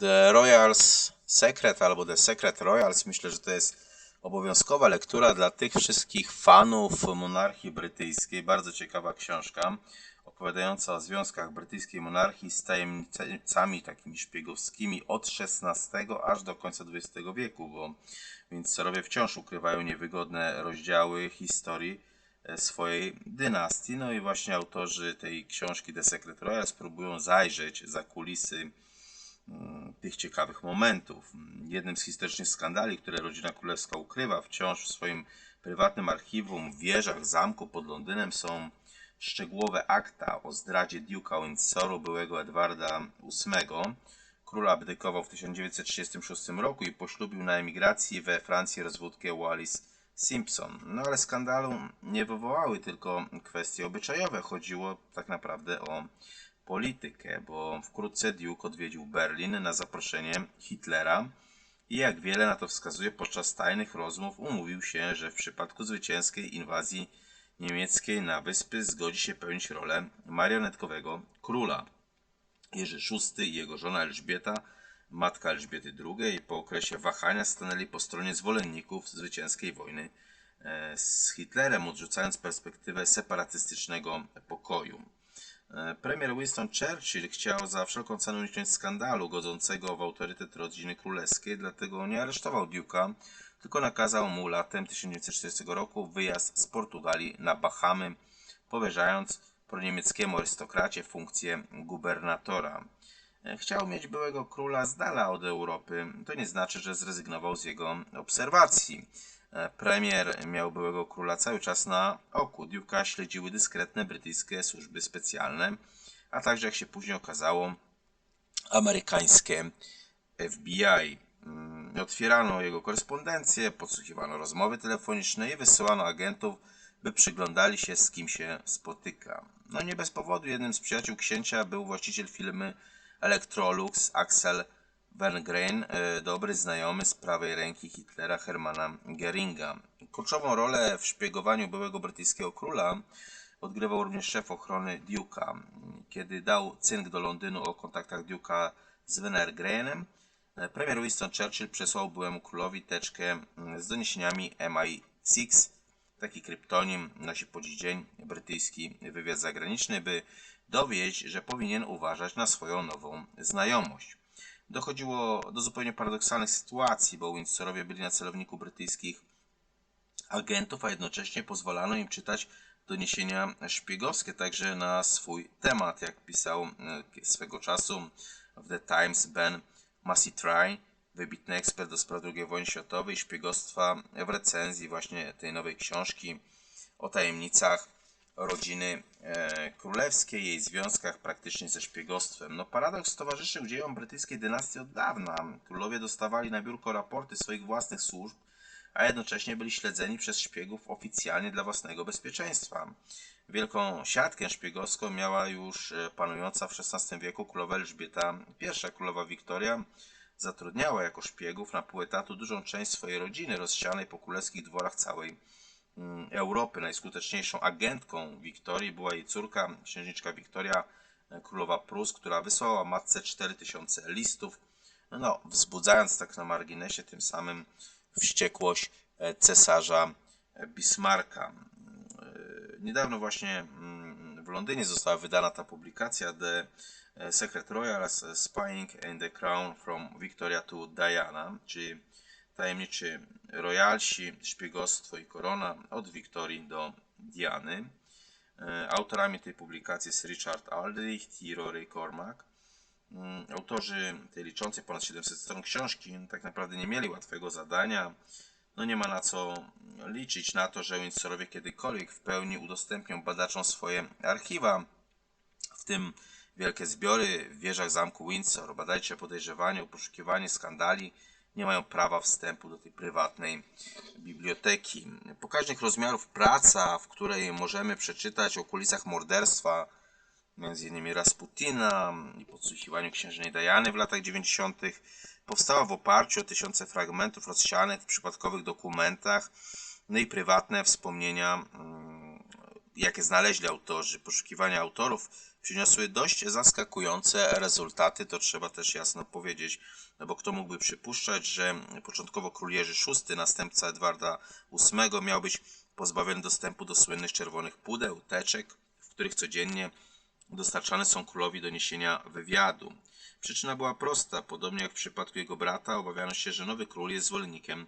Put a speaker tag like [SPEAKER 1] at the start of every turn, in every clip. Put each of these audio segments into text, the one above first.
[SPEAKER 1] The Royals Secret albo The Secret Royals myślę, że to jest obowiązkowa lektura dla tych wszystkich fanów monarchii brytyjskiej. Bardzo ciekawa książka opowiadająca o związkach brytyjskiej monarchii z tajemnicami takimi szpiegowskimi od XVI aż do końca XX wieku, bo Windsorowie wciąż ukrywają niewygodne rozdziały historii e, swojej dynastii. No i właśnie autorzy tej książki The Secret Royals próbują zajrzeć za kulisy tych ciekawych momentów. Jednym z historycznych skandali, które rodzina królewska ukrywa wciąż w swoim prywatnym archiwum w wieżach zamku pod Londynem są szczegółowe akta o zdradzie Duke'a Windsoru, byłego Edwarda VIII. Król abdykował w 1936 roku i poślubił na emigracji we Francji rozwódkę Wallis Simpson. No ale skandalu nie wywołały tylko kwestie obyczajowe. Chodziło tak naprawdę o politykę, bo wkrótce Duke odwiedził Berlin na zaproszenie Hitlera i jak wiele na to wskazuje, podczas tajnych rozmów umówił się, że w przypadku zwycięskiej inwazji niemieckiej na wyspy zgodzi się pełnić rolę marionetkowego króla. Jerzy VI i jego żona Elżbieta, matka Elżbiety II, po okresie wahania stanęli po stronie zwolenników zwycięskiej wojny e, z Hitlerem, odrzucając perspektywę separatystycznego pokoju. E, premier Winston Churchill chciał za wszelką cenę uniknąć skandalu godzącego w autorytet rodziny królewskiej, dlatego nie aresztował Duke'a, tylko nakazał mu latem 1940 roku wyjazd z Portugalii na Bahamy, powierzając proniemieckiemu arystokracie funkcję gubernatora. E, chciał mieć byłego króla z dala od Europy. To nie znaczy, że zrezygnował z jego obserwacji. E, premier miał byłego króla cały czas na oku. Duke'a śledziły dyskretne brytyjskie służby specjalne, a także, jak się później okazało, amerykańskie FBI. Mm, otwierano jego korespondencję, podsłuchiwano rozmowy telefoniczne i wysyłano agentów, by przyglądali się, z kim się spotyka. No nie bez powodu jednym z przyjaciół księcia był właściciel firmy Electrolux Axel Verngren, e, dobry znajomy z prawej ręki Hitlera Hermana Geringa. Kluczową rolę w szpiegowaniu byłego brytyjskiego króla odgrywał również szef ochrony Duke'a. Kiedy dał cynk do Londynu o kontaktach Duke'a z Verngrenem, e, premier Winston Churchill przesłał byłemu królowi teczkę mm, z doniesieniami MI6 taki kryptonim nosi po dziś dzień brytyjski wywiad zagraniczny, by dowieść, że powinien uważać na swoją nową znajomość. Dochodziło do zupełnie paradoksalnych sytuacji, bo Windsorowie byli na celowniku brytyjskich agentów, a jednocześnie pozwalano im czytać doniesienia szpiegowskie także na swój temat, jak pisał e, swego czasu w The Times Ben Massitry wybitny ekspert do spraw II wojny światowej, szpiegostwa w recenzji właśnie tej nowej książki o tajemnicach rodziny e, królewskiej, jej związkach praktycznie ze szpiegostwem. No paradoks towarzyszył dziejom brytyjskiej dynastii od dawna. Królowie dostawali na biurko raporty swoich własnych służb, a jednocześnie byli śledzeni przez szpiegów oficjalnie dla własnego bezpieczeństwa. Wielką siatkę szpiegowską miała już e, panująca w XVI wieku królowa Elżbieta I, królowa Wiktoria, zatrudniała jako szpiegów na pół etatu dużą część swojej rodziny rozsianej po królewskich dworach całej Europy. Najskuteczniejszą agentką Wiktorii była jej córka, księżniczka Wiktoria, e, królowa Prus, która wysłała matce 4000 listów, no, wzbudzając tak na marginesie tym samym wściekłość e, cesarza e, Bismarcka. Niedawno właśnie mm, w Londynie została wydana ta publikacja The Secret Royals e, Spying and the Crown from Victoria to Diana, czyli tajemniczy royalsi, szpiegostwo i korona od Wiktorii do Diany. E, autorami tej publikacji jest Richard Aldrich i Rory Cormack. Mm, autorzy tej liczącej ponad 700 stron książki tak naprawdę nie mieli łatwego zadania. No nie ma na co liczyć na to, że Windsorowie kiedykolwiek w pełni udostępnią badaczom swoje archiwa, w tym Wielkie zbiory w wieżach zamku Windsor, badajcie podejrzewanie poszukiwanie skandali, nie mają prawa wstępu do tej prywatnej biblioteki. Pokaźnych rozmiarów praca, w której możemy przeczytać o kulisach morderstwa m.in. Rasputina i podsłuchiwaniu księżnej Diany w latach 90. powstała w oparciu o tysiące fragmentów rozsianych w przypadkowych dokumentach, no i prywatne wspomnienia mm, jakie znaleźli autorzy, poszukiwania autorów, przyniosły dość zaskakujące rezultaty, to trzeba też jasno powiedzieć, no bo kto mógłby przypuszczać, że początkowo król Jerzy VI, następca Edwarda VIII, miał być pozbawiony dostępu do słynnych czerwonych pudeł, teczek, w których codziennie dostarczane są królowi do niesienia wywiadu. Przyczyna była prosta, podobnie jak w przypadku jego brata, obawiano się, że nowy król jest zwolennikiem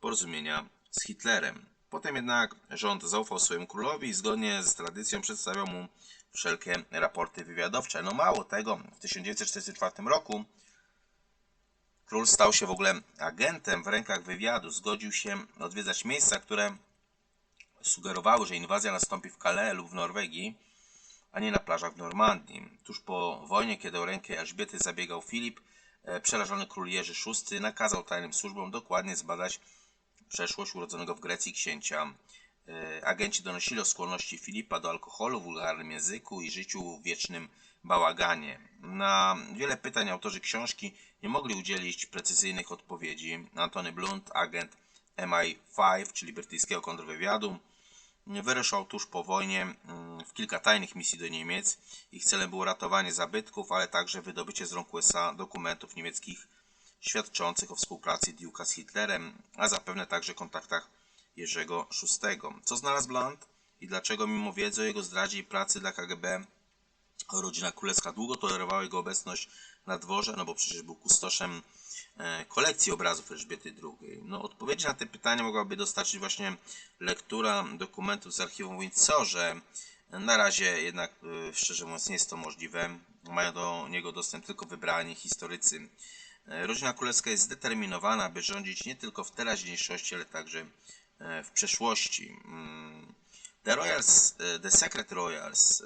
[SPEAKER 1] porozumienia z Hitlerem. Potem jednak rząd zaufał swojemu królowi i zgodnie z tradycją przedstawiał mu wszelkie raporty wywiadowcze. No mało tego, w 1944 roku król stał się w ogóle agentem w rękach wywiadu. Zgodził się odwiedzać miejsca, które sugerowały, że inwazja nastąpi w Calais lub w Norwegii, a nie na plażach w Normandii. Tuż po wojnie, kiedy o rękę Elżbiety zabiegał Filip, e, przerażony król Jerzy VI nakazał tajnym służbom dokładnie zbadać przeszłość urodzonego w Grecji księcia. E, Agenci donosili o skłonności Filipa do alkoholu, wulgarnym języku i życiu w wiecznym bałaganie. Na wiele pytań autorzy książki nie mogli udzielić precyzyjnych odpowiedzi. Antony Blunt, agent MI5, czyli brytyjskiego kontrwywiadu, wyruszał tuż po wojnie mm, w kilka tajnych misji do Niemiec. Ich celem było ratowanie zabytków, ale także wydobycie z rąk USA dokumentów niemieckich świadczących o współpracy Duke'a z Hitlerem, a zapewne także kontaktach Jerzego VI. Co znalazł Blunt i dlaczego mimo wiedzy o jego zdradzie i pracy dla KGB rodzina królewska długo tolerowała jego obecność na dworze, no bo przecież był kustoszem e, kolekcji obrazów Elżbiety II. No, odpowiedzi na te pytania mogłaby dostarczyć właśnie lektura dokumentów z archiwum w Windsorze. Na razie jednak, e, szczerze mówiąc, nie jest to możliwe. Mają do niego dostęp tylko wybrani historycy. E, Rodzina królewska jest zdeterminowana, by rządzić nie tylko w teraźniejszości, ale także e, w przeszłości. Mm, The Royals, e, The Secret Royals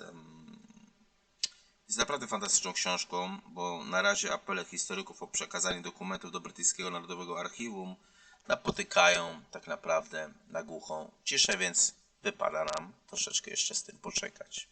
[SPEAKER 1] jest naprawdę fantastyczną książką, bo na razie apele historyków o przekazanie dokumentów do Brytyjskiego Narodowego Archiwum napotykają tak naprawdę na głuchą ciszę, więc wypada nam troszeczkę jeszcze z tym poczekać.